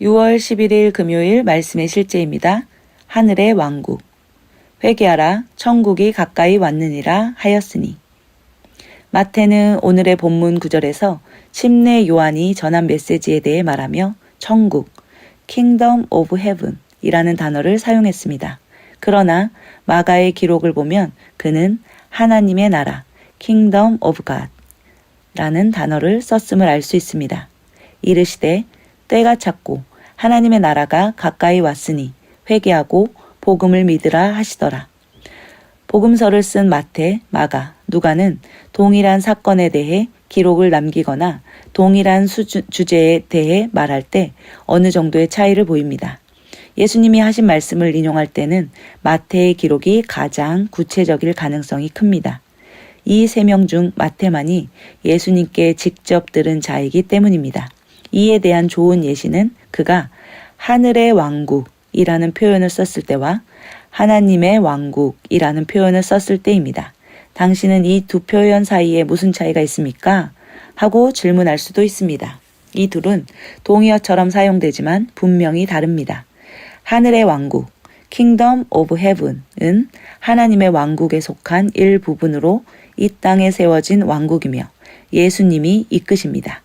6월 11일 금요일 말씀의 실제입니다. 하늘의 왕국. 회개하라, 천국이 가까이 왔느니라 하였으니. 마태는 오늘의 본문 구절에서 침례 요한이 전한 메시지에 대해 말하며 천국, Kingdom of Heaven 이라는 단어를 사용했습니다. 그러나 마가의 기록을 보면 그는 하나님의 나라, Kingdom of God 라는 단어를 썼음을 알 수 있습니다. 이르시되 때가 찼고 하나님의 나라가 가까이 왔으니 회개하고 복음을 믿으라 하시더라. 복음서를 쓴 마태, 마가, 누가는 동일한 사건에 대해 기록을 남기거나 동일한 수주, 주제에 대해 말할 때 어느 정도의 차이를 보입니다. 예수님이 하신 말씀을 인용할 때는 마태의 기록이 가장 구체적일 가능성이 큽니다. 이 세 명 중 마태만이 예수님께 직접 들은 자이기 때문입니다. 이에 대한 좋은 예시는 그가 하늘의 왕국이라는 표현을 썼을 때와 하나님의 왕국이라는 표현을 썼을 때입니다. 당신은 이 두 표현 사이에 무슨 차이가 있습니까? 하고 질문할 수도 있습니다. 이 둘은 동의어처럼 사용되지만 분명히 다릅니다. 하늘의 왕국, Kingdom of Heaven은 하나님의 왕국에 속한 일부분으로 이 땅에 세워진 왕국이며 예수님이 이끄십니다.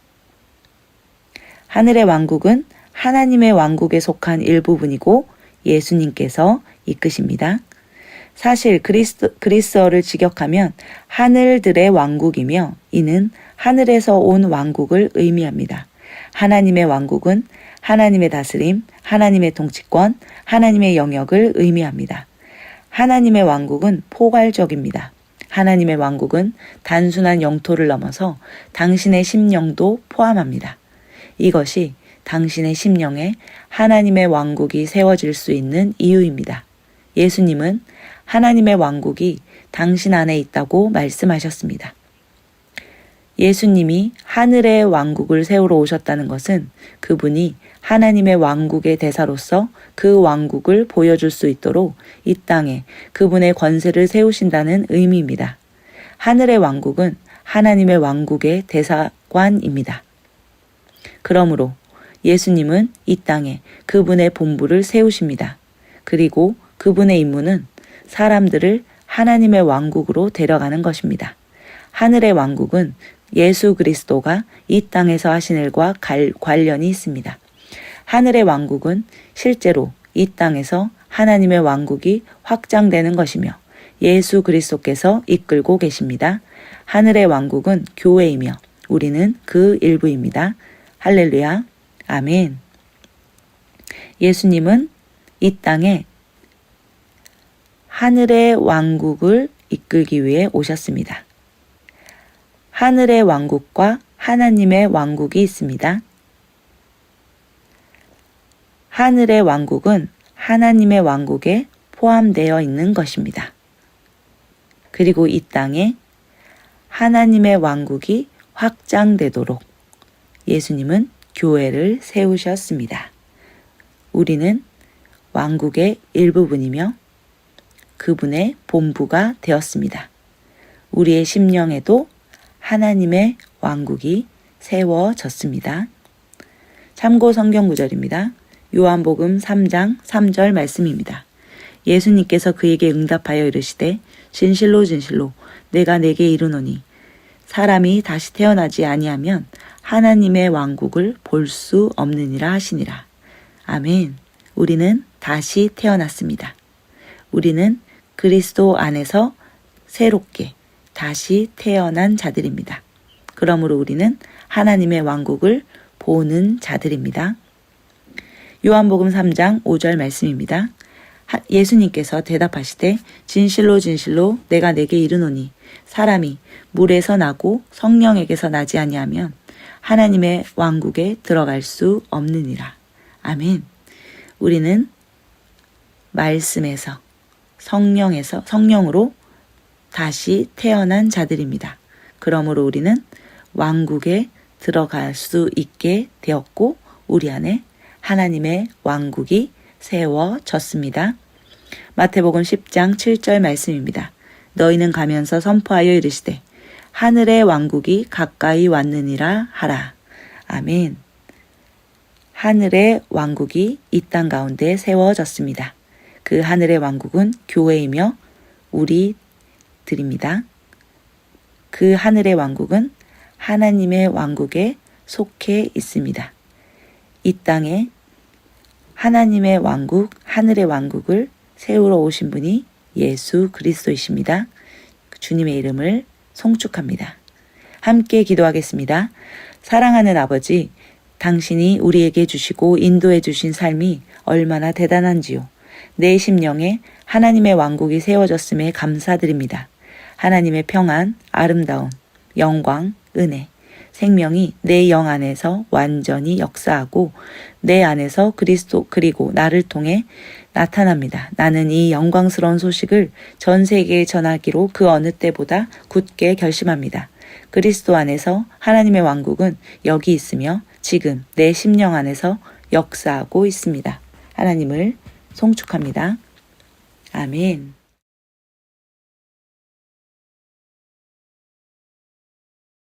하늘의 왕국은 하나님의 왕국에 속한 일부분이고 예수님께서 이끄십니다. 사실 그리스, 그리스어를 직역하면 하늘들의 왕국이며 이는 하늘에서 온 왕국을 의미합니다. 하나님의 왕국은 하나님의 다스림, 하나님의 통치권, 하나님의 영역을 의미합니다. 하나님의 왕국은 포괄적입니다. 하나님의 왕국은 단순한 영토를 넘어서 당신의 심령도 포함합니다. 이것이 당신의 심령에 하나님의 왕국이 세워질 수 있는 이유입니다. 예수님은 하나님의 왕국이 당신 안에 있다고 말씀하셨습니다. 예수님이 하늘의 왕국을 세우러 오셨다는 것은 그분이 하나님의 왕국의 대사로서 그 왕국을 보여줄 수 있도록 이 땅에 그분의 권세를 세우신다는 의미입니다. 하늘의 왕국은 하나님의 왕국의 대사관입니다. 그러므로 예수님은 이 땅에 그분의 본부를 세우십니다. 그리고 그분의 임무는 사람들을 하나님의 왕국으로 데려가는 것입니다. 하늘의 왕국은 예수 그리스도가 이 땅에서 하신 일과 관련이 있습니다. 하늘의 왕국은 실제로 이 땅에서 하나님의 왕국이 확장되는 것이며 예수 그리스도께서 이끌고 계십니다. 하늘의 왕국은 교회이며 우리는 그 일부입니다. 할렐루야. 아멘. 예수님은 이 땅에 하늘의 왕국을 이끌기 위해 오셨습니다. 하늘의 왕국과 하나님의 왕국이 있습니다. 하늘의 왕국은 하나님의 왕국에 포함되어 있는 것입니다. 그리고 이 땅에 하나님의 왕국이 확장되도록 예수님은 교회를 세우셨습니다. 우리는 왕국의 일부분이며 그분의 본부가 되었습니다. 우리의 심령에도 하나님의 왕국이 세워졌습니다. 참고 성경 구절입니다. 요한복음 3장 3절 말씀입니다. 예수님께서 그에게 응답하여 이르시되 진실로 진실로 내가 내게 이르노니 사람이 다시 태어나지 아니하면 하나님의 왕국을 볼 수 없느니라 하시니라. 아멘. 우리는 다시 태어났습니다. 우리는 그리스도 안에서 새롭게 다시 태어난 자들입니다. 그러므로 우리는 하나님의 왕국을 보는 자들입니다. 요한복음 3장 5절 말씀입니다. 예수님께서 대답하시되 진실로 진실로 내가 내게 이르노니 사람이 물에서 나고 성령에게서 나지 아니하면 하나님의 왕국에 들어갈 수 없느니라. 아멘. 우리는 말씀에서 성령에서 성령으로 다시 태어난 자들입니다. 그러므로 우리는 왕국에 들어갈 수 있게 되었고 우리 안에 하나님의 왕국이 세워졌습니다. 마태복음 10장 7절 말씀입니다. 너희는 가면서 선포하여 이르시되 하늘의 왕국이 가까이 왔느니라 하라. 아멘. 하늘의 왕국이 이 땅 가운데 세워졌습니다. 그 하늘의 왕국은 교회이며 우리들입니다. 그 하늘의 왕국은 하나님의 왕국에 속해 있습니다. 이 땅에 하나님의 왕국, 하늘의 왕국을 세우러 오신 분이 예수 그리스도이십니다. 주님의 이름을 송축합니다. 함께 기도하겠습니다. 사랑하는 아버지, 당신이 우리에게 주시고 인도해 주신 삶이 얼마나 대단한지요. 내 심령에 하나님의 왕국이 세워졌음에 감사드립니다. 하나님의 평안, 아름다움, 영광, 은혜, 생명이 내 영 안에서 완전히 역사하고 내 안에서 그리스도 그리고 나를 통해 나타납니다. 나는 이 영광스러운 소식을 전 세계에 전하기로 그 어느 때보다 굳게 결심합니다. 그리스도 안에서 하나님의 왕국은 여기 있으며 지금 내 심령 안에서 역사하고 있습니다. 하나님을 송축합니다. 아멘.